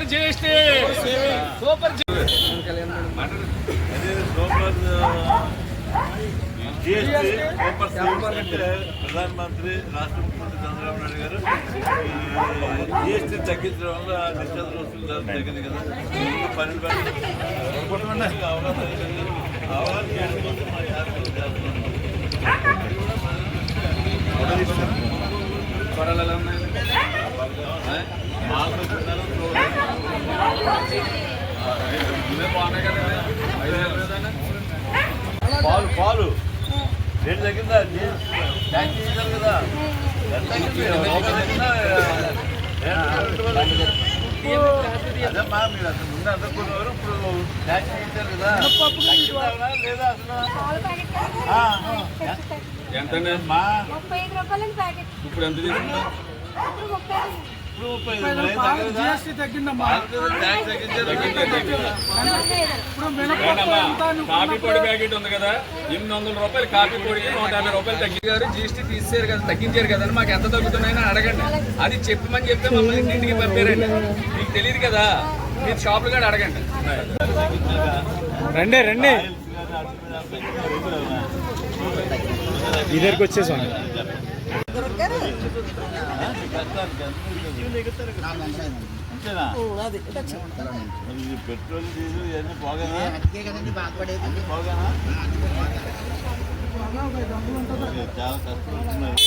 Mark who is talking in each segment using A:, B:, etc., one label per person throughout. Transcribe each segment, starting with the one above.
A: Super GST. Super
B: ప్రధానమంత్రి రాష్ట్ర ముఖ్యమంత్రి చంద్రబాబు నాయుడు గారు జిఎస్టీ. తగ్గించడం వల్ల నిత్యావసర వస్తువుల ధర తగ్గింది కదా పన్నెండు పన్నెండు అవగాహన అవగాహన చేయడం కోసం మా కార్యక్రమం చేస్తున్నాం
A: కొరలు ఎలా ఉన్నాయి
B: మాకు వచ్చినారు
A: ఇవే బాగున్నాయి కదా ఐదు వేల మీదనే.
B: పాలు. రేటు తగ్గిందా? ట్యాక్స్ చేశారు కదా. ఎంత? అదమ్మా మీరు అసలు ముందు ఇప్పుడు ట్యాక్స్ చేశారు కదా. లేదా అసలు?
C: ప్యాకెట్.
A: ఇప్పుడు ఎంత తీసుకుంటాం
C: ఇప్పుడు ముప్పై ఐదు.
B: ఇప్పుడు ముప్పై ఐదు
A: కాఫీ పొడి ప్యాకెట్ ఉంది కదా ఎనిమిది వందల రూపాయలు కాఫీ పొడి నూట యాభై రూపాయలు తగ్గించారు గారు జీఎస్టీ తీసేశారు కదా తగ్గించారు కదా మాకు ఎంత తగ్గుతున్నాయని అడగండి అది చెప్పమని చెప్తే మమ్మల్ని ఇంటింటికి పంపారండి మీకు తెలియదు కదా మీరు షాపులు కూడా అడగండి
D: రండి రండి ఇద్దరికి వచ్చేసాం
B: అంతేనా పెట్రోల్ డీజిల్ ఇవన్నీ పోగానా? అన్ని చాలా కష్టపడుతున్నారు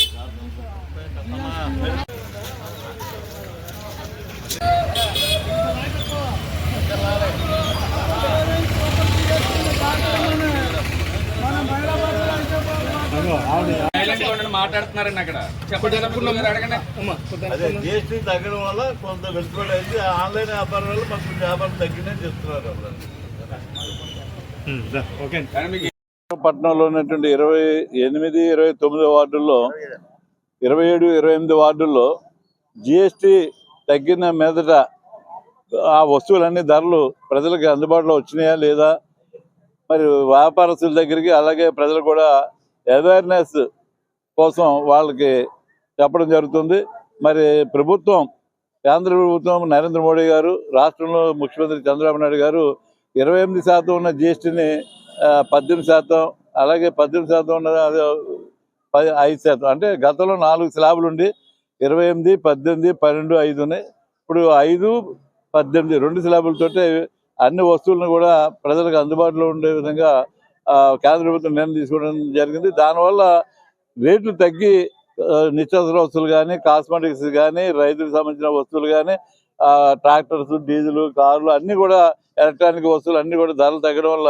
B: చాలా
A: మాట్లాడుతున్నారండి అక్కడ.
B: అదే జిఎస్టీ తగ్గడం వల్ల కొంత వెసులుబాటు అయింది. ఆన్లైన్ వ్యాపారం వల్ల మాకు కొంచెం వ్యాపారం తగ్గిందని చెప్తున్నారు పట్టణంలో ఉన్నటువంటి ఇరవై ఎనిమిది ఇరవై తొమ్మిది వార్డుల్లో ఇరవై ఏడు ఇరవై ఎనిమిది వార్డుల్లో జిఎస్టీ తగ్గిన మీదట ఆ వస్తువులన్నీ ధరలు ప్రజలకు అందుబాటులో వచ్చినాయా లేదా? మరి వ్యాపారస్తుల దగ్గరికి అలాగే ప్రజలు కూడా అవేర్నెస్ కోసం వాళ్ళకి చెప్పడం జరుగుతుంది. మరి ప్రభుత్వం కేంద్ర ప్రభుత్వం నరేంద్ర మోడీ గారు రాష్ట్రంలో ముఖ్యమంత్రి చంద్రబాబు నాయుడు గారు ఇరవై ఎనిమిది శాతం ఉన్న జిఎస్టీని పద్దెనిమిది శాతం అలాగే పద్దెనిమిది శాతం ఉన్న ఐదు శాతం. అంటే గతంలో నాలుగు స్లాబులు ఉండి ఇరవై ఎనిమిది పద్దెనిమిది పన్నెండు ఐదు ఉన్నాయి. ఇప్పుడు ఐదు పద్దెనిమిది రెండు స్లాబులతోటి అన్ని వస్తువులను కూడా ప్రజలకు అందుబాటులో ఉండే విధంగా ఆ, కేంద్ర ప్రభుత్వం నిర్ణయం తీసుకోవడం జరిగింది. దానివల్ల రేట్లు తగ్గి ఆ, నిత్యావసర వస్తువులు కానీ కాస్మెటిక్స్ కానీ రైతులకు సంబంధించిన వస్తువులు కానీ ట్రాక్టర్స్ డీజిల్ కార్లు అన్ని కూడా ఎలక్ట్రానిక్ వస్తువులు అన్ని కూడా ధరలు తగ్గడం వల్ల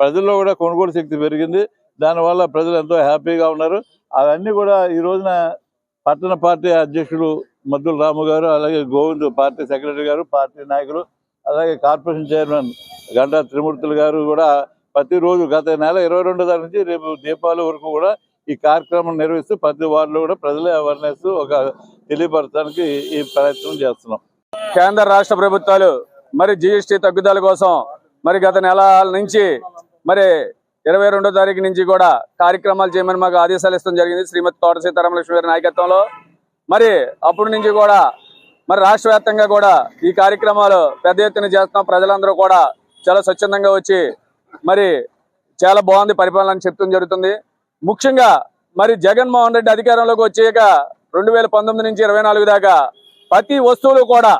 B: ప్రజల్లో కూడా కొనుగోలు శక్తి పెరిగింది. దానివల్ల ప్రజలు ఎంతో హ్యాపీగా ఉన్నారు. అవన్నీ కూడా ఈ రోజున పట్టణ పార్టీ అధ్యక్షుడు మద్దుల రాము గారు అలాగే గోవింద్ పార్టీ సెక్రటరీ గారు పార్టీ నాయకులు అలాగే కార్పొరేషన్ చైర్మన్ గంటా త్రిమూర్తులు గారు కూడా ప్రతిరోజు గత నెల ఇరవై రెండో తారీఖు నుంచి రేపు దీపావళి వరకు కూడా ఈ కార్యక్రమం నిర్వహిస్తూ ప్రతి వార్డులో కూడా ప్రజల అవేర్నెస్ ఒక తెలియపరచడానికి ఈ ప్రయత్నం చేస్తున్నాం.
E: కేంద్ర రాష్ట్ర ప్రభుత్వాలు మరి జిఎస్టీ తగ్గుదల కోసం మరి గత నెల నుంచి మరి ఇరవై రెండో తారీఖు నుంచి కూడా కార్యక్రమాలు చేయమని మాకు ఆదేశాలు ఇస్తాం జరిగింది. శ్రీమతి తోట సీతారామలక్ష్మి గారి నాయకత్వంలో. మరి అప్పటి నుంచి కూడా మరి రాష్ట్ర వ్యాప్తంగా కూడా ఈ కార్యక్రమాలు పెద్ద ఎత్తున చేస్తున్నాం. ప్రజలందరూ కూడా చాలా స్వచ్ఛందంగా వచ్చి మరి చాలా బాగుంది పరిపాలన చెప్తుంది జరుగుతుంది. ముఖ్యంగా మరి జగన్మోహన్ రెడ్డి అధికారంలోకి వచ్చాక రెండు వేల పంతొమ్మిది నుంచి ఇరవై నాలుగు దాకా ప్రతి వస్తువులు కూడా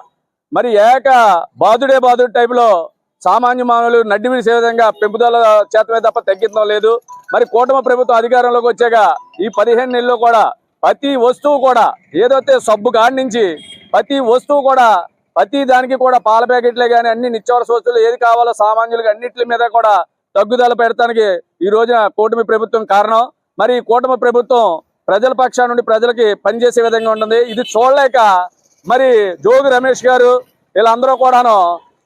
E: మరి ఏక బాధుడే బాధుడు టైపులో సామాన్య మానవులు నడ్డి విడిసే విధంగా పెంపుదల చేతమే తప్ప తగ్గించడం లేదు. మరి కూటమి ప్రభుత్వం అధికారంలోకి వచ్చాక ఈ పదిహేను నెలల్లో కూడా ప్రతి వస్తువు కూడా ఏదైతే సబ్బు కాడి నుంచి ప్రతి వస్తువు కూడా ప్రతి దానికి కూడా పాల ప్యాకెట్లే కానీ అన్ని నిత్యావసర వస్తువులు ఏది కావాలో సామాన్యులకు అన్నింటి మీద కూడా తగ్గుదల పెడతానికి ఈ రోజున కూటమి ప్రభుత్వం కారణం. మరి కూటమి ప్రభుత్వం ప్రజల పక్షా నుండి ప్రజలకి పనిచేసే విధంగా ఉంటుంది. ఇది చూడలేక మరి జోగి రమేష్ గారు వీళ్ళందరూ కూడాను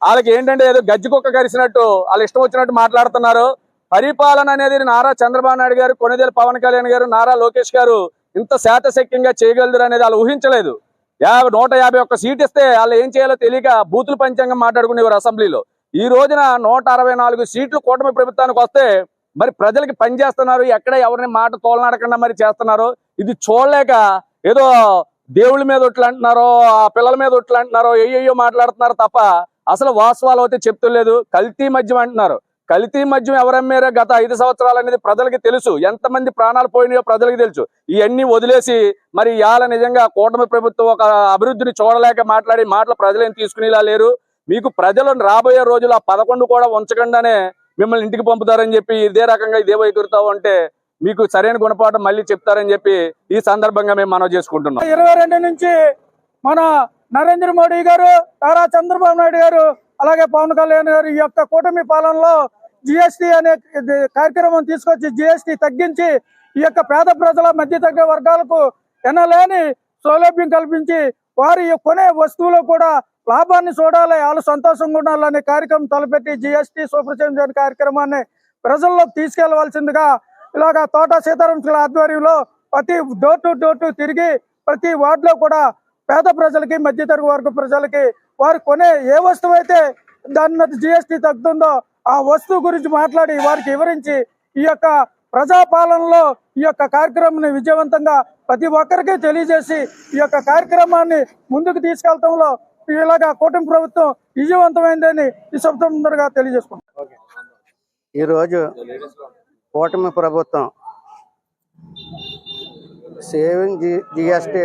E: వాళ్ళకి ఏంటంటే ఏదో గజ్జి కుక్క కరిసినట్టు వాళ్ళు ఇష్టం వచ్చినట్టు మాట్లాడుతున్నారు. పరిపాలన అనేది నారా చంద్రబాబు నాయుడు గారు కొనిదేలు పవన్ కళ్యాణ్ గారు నారా లోకేష్ గారు ఇంత శాతశక్యంగా చేయగలరు అనేది వాళ్ళు ఊహించలేదు. యాభై నూట యాభై ఒక్క సీట్ ఇస్తే వాళ్ళు ఏం చేయాలో తెలియక బూతులు పంచాంగం మాట్లాడుకునేవారు అసెంబ్లీలో. ఈ రోజున నూట అరవై నాలుగు సీట్లు కూటమి ప్రభుత్వానికి వస్తే మరి ప్రజలకి పని చేస్తున్నారు ఎక్కడ ఎవరిని మాట తోలనాడకుండా మరి చేస్తున్నారు. ఇది చూడలేక ఏదో దేవుళ్ళ మీద ఒట్లు అంటున్నారో ఆ పిల్లల మీద ఒట్లు అంటున్నారో ఏయ్యో మాట్లాడుతున్నారు తప్ప అసలు వాస్తవాలు అయితే చెప్తలేదు కల్తీ మద్యం అంటున్నారు. కల్తీ మద్యం ఎవరమ్మారో గత ఐదు సంవత్సరాలు అనేది ప్రజలకి తెలుసు. ఎంతమంది ప్రాణాలు పోయినాయో ప్రజలకు తెలుసు. ఇవన్నీ వదిలేసి మరి ఇవాళ నిజంగా కూటమి ప్రభుత్వం ఒక అభివృద్ధిని చూడలేక మాట్లాడి మాటలు ప్రజలేం తీసుకునేలా లేరు. మీకు ప్రజలను రాబోయే రోజులు ఆ పదకొండు కూడా ఉంచకుండానే మిమ్మల్ని ఇంటికి పంపుతారని చెప్పి ఇదే రకంగా ఇదే వైఖరితావు అంటే మీకు సరైన గుణపాఠం మళ్ళీ చెప్తారని చెప్పి ఈ సందర్భంగా మేము మనవి చేసుకుంటున్నాం.
D: ఇరవై రెండు నుంచి మన నరేంద్ర మోడీ గారు తారా చంద్రబాబు నాయుడు గారు అలాగే పవన్ కళ్యాణ్ గారు ఈ యొక్క కూటమి పాలనలో జిఎస్టి అనే కార్యక్రమం తీసుకొచ్చి జిఎస్టి తగ్గించి ఈ యొక్క పేద ప్రజల మధ్య తగ్గ వర్గాలకు ఎనలేని సౌలభ్యం కల్పించి వారి కొనే వస్తువులు కూడా లాభాన్ని చూడాలి వాళ్ళు సంతోషంగా ఉండాలనే కార్యక్రమం తలపెట్టి జిఎస్టి సూపర్ చేంజ్ అనే కార్యక్రమాన్ని ప్రజల్లోకి తీసుకెళ్ళవలసిందిగా ఇలాగా తోట సీతారాం ఆధ్వర్యంలో ప్రతి డోర్ టు డోర్ టు తిరిగి ప్రతి వార్డులో కూడా పేద ప్రజలకి మధ్యతరగతి వర్గ ప్రజలకి వారు కొనే ఏ వస్తువు అయితే దాని మీద జిఎస్టీ తగ్గుతుందో ఆ వస్తువు గురించి మాట్లాడి వారికి వివరించి ఈ యొక్క ప్రజాపాలనలో ఈ యొక్క కార్యక్రమాన్ని విజయవంతంగా ప్రతి ఒక్కరికి తెలియజేసి ఈ యొక్క కార్యక్రమాన్ని ముందుకు తీసుకెళ్తంలో ఇలాగా కూటమి ప్రభుత్వం విజయవంతమైందని ఈ సందర్భంగా తెలియజేసుకుంటాం
F: ఈరోజు కూటమి ప్రభుత్వం సేవింగ్ జి జిఎస్టి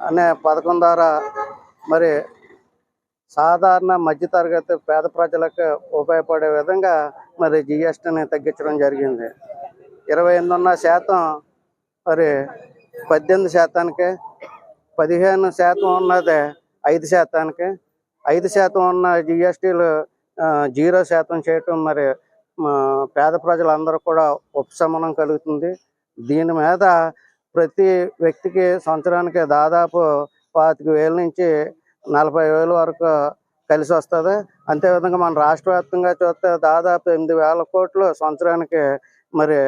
F: అనే పథకం ద్వారా మరి సాధారణ మధ్యతరగతి పేద ప్రజలకు ఉపయోగపడే విధంగా మరి జిఎస్టీని తగ్గించడం జరిగింది. ఇరవై ఎనిమిదిన్నర శాతం మరి పద్దెనిమిది శాతానికి పదిహేను శాతం ఉన్నది ఐదు శాతానికి. ఐదు శాతం ఉన్న జిఎస్టీలు జీరో శాతం చేయటం మరి పేద ప్రజలందరూ కూడా ఉపశమనం కలుగుతుంది. దీని మీద ప్రతి వ్యక్తికి సంవత్సరానికి దాదాపు పాతిక వేల నుంచి నలభై వేల వరకు కలిసి వస్తుంది. అంతేవిధంగా మన రాష్ట్ర వ్యాప్తంగా చూస్తే దాదాపు ఎనిమిది వేల కోట్లు సంవత్సరానికి మరి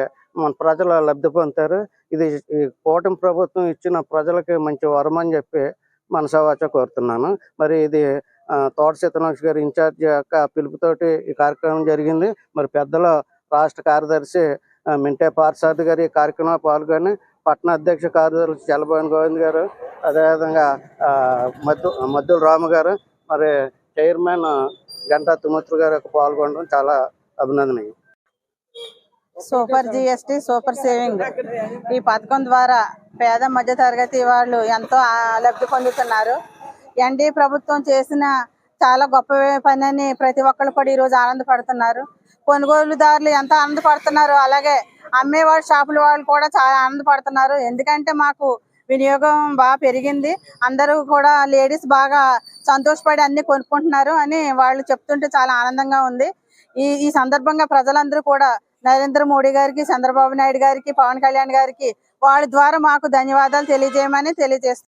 F: మన ప్రజలు లబ్ధి పొందుతారు. ఇది ఈ కూటమి ప్రభుత్వం ఇచ్చిన ప్రజలకి మంచి వరం అని చెప్పి మనసావాచ కోరుతున్నాను. మరి ఇది తోట సీతనాక్ష గారి ఇన్ఛార్జ్ యొక్క పిలుపుతోటి ఈ కార్యక్రమం జరిగింది. మరి పెద్దల రాష్ట్ర కార్యదర్శి మింటే పార్సాద్ గారి ఈ కార్యక్రమంలో పాల్గొని పట్టణ అధ్యక్ష కార్యదర్శి చలభవన్ గోవింద్ గారు అదేవిధంగా మద్దు మద్దుల రాము గారు మరి చైర్మన్ గంటా తుమ్మత్రు గారు యొక్క పాల్గొనడం చాలా అభినందనీయం.
G: Super GST super saving. ఈ పథకం ద్వారా పేద మధ్య తరగతి వాళ్ళు ఎంతో ఆ, లబ్ధి పొందుతున్నారు. ఎన్డీ ప్రభుత్వం చేసిన చాలా గొప్ప పని అని ప్రతి ఒక్కరు కూడా ఈరోజు ఆనందపడుతున్నారు. కొనుగోలుదారులు ఎంత ఆనందపడుతున్నారు అలాగే అమ్మేవాళ్ళు షాపుల వాళ్ళు కూడా చాలా ఆనందపడుతున్నారు. ఎందుకంటే మాకు వినియోగం బాగా పెరిగింది. అందరూ కూడా లేడీస్ బాగా సంతోషపడి అన్ని కొనుక్కుంటున్నారు అని వాళ్ళు చెప్తుంటే చాలా ఆనందంగా ఉంది. ఈ ఈ సందర్భంగా ప్రజలందరూ కూడా నరేంద్ర మోడీ గారికి చంద్రబాబు నాయుడు గారికి పవన్ కళ్యాణ్ గారికి వాళ్ళ ద్వారా మాకు ధన్యవాదాలు తెలియజేయమని తెలియజేస్తున్నాను